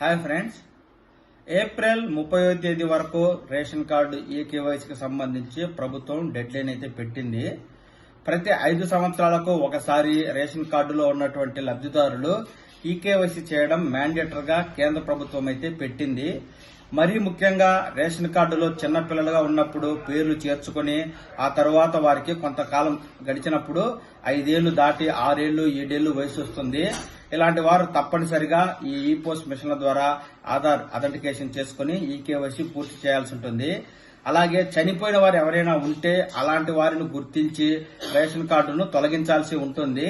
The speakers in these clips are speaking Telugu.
హాయ్ ఫ్రెండ్స్ ఏప్రిల్ ముప్పై తేదీ వరకు రేషన్ కార్డు ఈ కేవైసీకి సంబంధించి ప్రభుత్వం డెడ్ లైన్ అయితే పెట్టింది. ప్రతి ఐదు సంవత్సరాలకు ఒకసారి రేషన్ కార్డులో ఉన్నటువంటి లబ్ధిదారులు ఈ కేవైసీ చేయడం మ్యాండేటరీగా కేంద్ర ప్రభుత్వం అయితే పెట్టింది. మరీ ముఖ్యంగా రేషన్ కార్డులో చిన్నపిల్లలుగా ఉన్నప్పుడు పేర్లు చేర్చుకొని ఆ తర్వాత వారికి కొంతకాలం గడిచినప్పుడు ఐదేళ్ళు దాటి ఆరేళ్ళు ఏడేళ్ళు వయసు వస్తుంది. ఇలాంటి వారు తప్పనిసరిగా ఈ ఈ పోస్ట్ మిషన్ల ద్వారా ఆధార్ అథెంటికేషన్ చేసుకుని ఈ కేవైసీ పూర్తి చేయాల్సి ఉంటుంది. అలాగే చనిపోయిన వారు ఎవరైనా ఉంటే అలాంటి వారిని గుర్తించి రేషన్ కార్డును తొలగించాల్సి ఉంటుంది.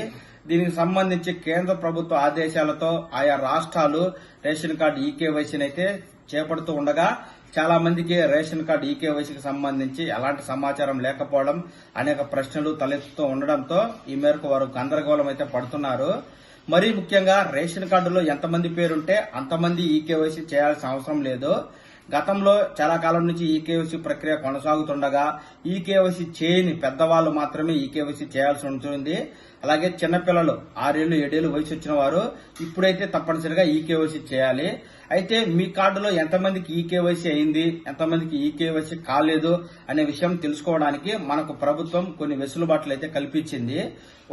దీనికి సంబంధించి కేంద్ర ప్రభుత్వ ఆదేశాలతో ఆయా రాష్ట్రాలు రేషన్ కార్డు ఈకేవైసీని అయితే చేపడుతూ ఉండగా చాలా మందికి రేషన్ కార్డు ఈకేవైసీకి సంబంధించి ఎలాంటి సమాచారం లేకపోవడం అనేక ప్రశ్నలు తలెత్తుతూ ఉండడంతో ఈ మేరకు వారు గందరగోళం అయితే పడుతున్నారు. మరీ ముఖ్యంగా రేషన్ కార్డులో ఎంతమంది పేరుంటే అంతమంది ఈకేవైసీ చేయాల్సిన అవసరం లేదు. గతంలో చాలా కాలం నుంచి ఈ కేవైసీ ప్రక్రియ కొనసాగుతుండగా ఈ కేవైసీ చేయని పెద్దవాళ్ళు మాత్రమే ఈ కేవైసీ చేయాల్సి ఉంటుంది. అలాగే చిన్నపిల్లలు ఆరేళ్ళు ఏడేళ్ళు వయసు వచ్చిన వారు ఇప్పుడైతే తప్పనిసరిగా ఈ కేవైసీ చేయాలి. అయితే మీ కార్డులో ఎంతమందికి ఈ కేవైసీ అయింది ఎంతమందికి ఈ కేవైసీ కాలేదు అనే విషయం తెలుసుకోవడానికి మనకు ప్రభుత్వం కొన్ని వెసులుబాట్లు అయితే కల్పించింది.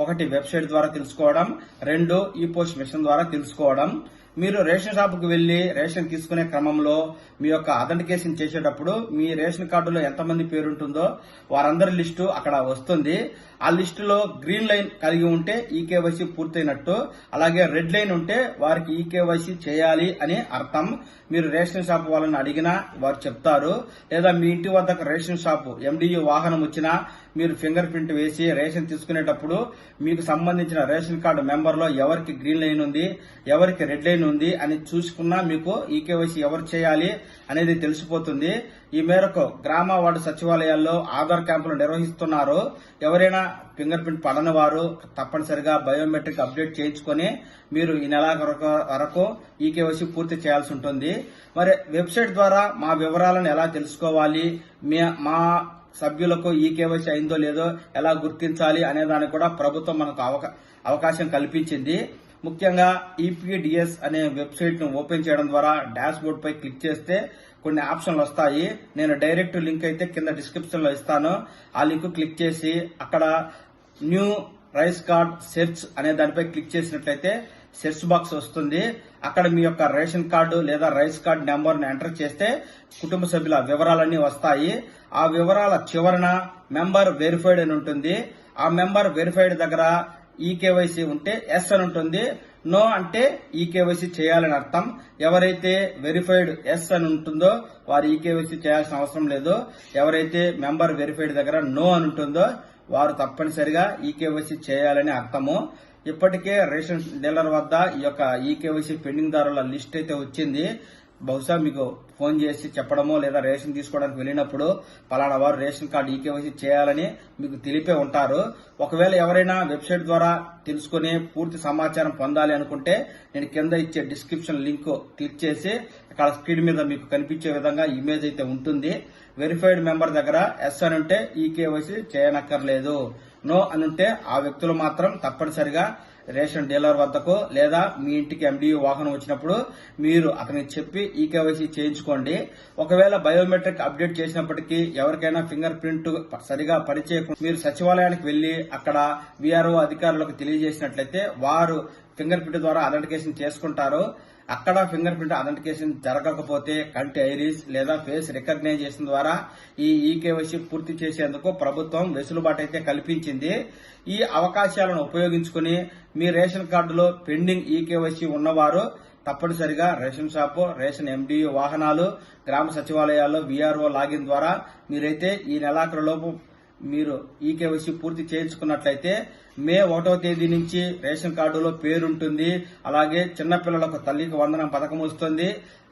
ఒకటి వెబ్సైట్ ద్వారా తెలుసుకోవడం రెండు ఈ పోస్ట్ మిషన్ ద్వారా తెలుసుకోవడం మీరు రేషన్ షాపుకు వెళ్ళి రేషన్ తీసుకునే క్రమంలో మీ యొక్క అథెంటికేషన్ చేసేటప్పుడు మీ రేషన్ కార్డులో ఎంతమంది పేరుంటుందో వారందరి లిస్టు అక్కడ వస్తుంది. ఆ లిస్టులో గ్రీన్ లైన్ కలిగి ఉంటే ఈ కేవైసీ పూర్తయినట్టు అలాగే రెడ్ లైన్ ఉంటే వారికి ఈ కేవైసీ చేయాలి అని అర్థం. మీరు రేషన్ షాప్ వాళ్ళని అడిగినా వారు చెప్తారు. లేదా మీ ఇంటి వద్దకు రేషన్ షాపు ఎండియు వాహనం వచ్చినా మీరు ఫింగర్ ప్రింట్ వేసి రేషన్ తీసుకునేటప్పుడు మీకు సంబంధించిన రేషన్ కార్డు మెంబర్లో ఎవరికి గ్రీన్ లైన్ ఉంది ఎవరికి రెడ్ లైన్ ఉంది అని చూసుకున్నా మీకు ఈ కేవైసీ ఎవరు చేయాలి అనేది తెలిసిపోతుంది. ఈ మేరకు గ్రామ వార్డు సచివాలయాల్లో ఆధార్ క్యాంపులు నిర్వహిస్తున్నారు. ఎవరైనా ఫింగర్ ప్రింట్ పడని వారు తప్పనిసరిగా బయోమెట్రిక్ అప్డేట్ చేయించుకొని మీరు ఈ నెల వరకు ఈ కేవైసీ పూర్తి చేయాల్సి ఉంటుంది. మరి వెబ్సైట్ ద్వారా మా వివరాలను ఎలా తెలుసుకోవాలి? మా సభ్యులకు ఈ కేవైసీ అయిందో లేదో ఎలా గుర్తించాలి అనే దానికి కూడా ప్రభుత్వం మనకు అవకాశం కల్పించింది. ముఖ్యంగా ఈపీడిఎస్ అనే వెబ్సైట్ను ఓపెన్ చేయడం ద్వారా డాష్ బోర్డ్ పై క్లిక్ చేస్తే కొన్ని ఆప్షన్లు వస్తాయి. నేను డైరెక్ట్ లింక్ అయితే కింద డిస్క్రిప్షన్లో ఇస్తాను. ఆ లింక్ క్లిక్ చేసి అక్కడ న్యూ రైస్ కార్డ్ సెర్చ్ అనే దానిపై క్లిక్ చేసినట్లయితే సెర్చ్ బాక్స్ వస్తుంది. అక్కడ మీ యొక్క రేషన్ కార్డు లేదా రైస్ కార్డ్ నెంబర్ను ఎంటర్ చేస్తే కుటుంబ సభ్యుల వివరాలన్నీ వస్తాయి. ఆ వివరాల చివరన మెంబర్ వెరిఫైడ్ అని ఉంటుంది. ఆ మెంబర్ వెరిఫైడ్ దగ్గర ఈ కేవైసీ ఉంటే ఎస్ అని ఉంటుంది. నో అంటే ఈ కేవైసీ చేయాలని అర్థం. ఎవరైతే వెరిఫైడ్ ఎస్ అని ఉంటుందో వారు ఈ కేవైసీ చేయాల్సిన అవసరం లేదు. ఎవరైతే మెంబర్ వెరిఫైడ్ దగ్గర నో అని ఉంటుందో వారు తప్పనిసరిగా ఈ కేవైసీ చేయాలని అర్థము. ఇప్పటికే రేషన్ డీలర్ వద్ద ఈ యొక్క ఈ కేవైసీ పెండింగ్ దారుల లిస్ట్ అయితే వచ్చింది. బహుశా మీకు ఫోన్ చేసి చెప్పడమో లేదా రేషన్ తీసుకోవడానికి వెళ్ళినప్పుడు పలానా వారు రేషన్ కార్డు ఈకేవైసీ చేయాలని మీకు తెలిపే ఉంటారు. ఒకవేళ ఎవరైనా వెబ్సైట్ ద్వారా తెలుసుకుని పూర్తి సమాచారం పొందాలి అనుకుంటే నేను కింద ఇచ్చే డిస్క్రిప్షన్ లింక్ క్లిక్ చేసి అక్కడ స్క్రీన్ మీద మీకు కనిపించే విధంగా ఇమేజ్ అయితే ఉంటుంది. వెరిఫైడ్ మెంబర్ దగ్గర ఎస్ అని ఉంటే ఈ కేవైసీ చేయనక్కర్లేదు. నో అని ఉంటే ఆ వ్యక్తులు మాత్రం తప్పనిసరిగా రేషన్ డీలర్ వద్దకు లేదా మీ ఇంటికి ఎండియూ వాహనం వచ్చినప్పుడు మీరు అతనికి చెప్పి ఈ కేవైసీ చేయించుకోండి. ఒకవేళ బయోమెట్రిక్ అప్డేట్ చేసినప్పటికీ ఎవరికైనా ఫింగర్ ప్రింట్ సరిగా పనిచేయకుండా మీరు సచివాలయానికి వెళ్ళి అక్కడ వీఆర్ఓ అధికారులకు తెలియజేసినట్లయితే వారు ఫింగర్ ప్రింట్ ద్వారా అథెంటికేషన్ చేసుకుంటారు. అక్కడ ఫింగర్ ప్రింట్ అథెంటికేషన్ జరగకపోతే కంటి ఐరిస్ లేదా ఫేస్ రికగ్నైజేషన్ ద్వారా ఈ ఈకేవైసీ పూర్తి చేసేందుకు ప్రభుత్వం వెసులుబాటు అయితే కల్పించింది. ఈ అవకాశాలను ఉపయోగించుకుని మీ రేషన్ కార్డులో పెండింగ్ ఈకేవైసీ ఉన్నవారు తప్పనిసరిగా రేషన్ షాపు రేషన్ ఎండియు వాహనాలు గ్రామ సచివాలయాల్లో వీఆర్ఓ లాగిన్ ద్వారా మీరైతే ఈ నెలాఖరులోపు మీరు ఈ కేవైసీ పూర్తి చేయించుకున్నట్లయితే మే ఒకటో తేదీ నుంచి రేషన్ కార్డులో పేరుంటుంది. అలాగే చిన్నపిల్లలకు తల్లికి వందనం పథకం వస్తుంది.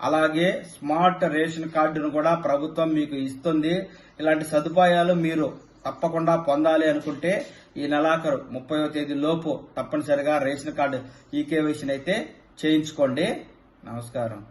అలాగే స్మార్ట్ రేషన్ కార్డును కూడా ప్రభుత్వం మీకు ఇస్తుంది. ఇలాంటి సదుపాయాలు మీరు తప్పకుండా పొందాలి అనుకుంటే ఈ నెలాఖరు ముప్పయో తేదీ లోపు తప్పనిసరిగా రేషన్ కార్డు ఈ కేవైసీని అయితే చేయించుకోండి. నమస్కారం.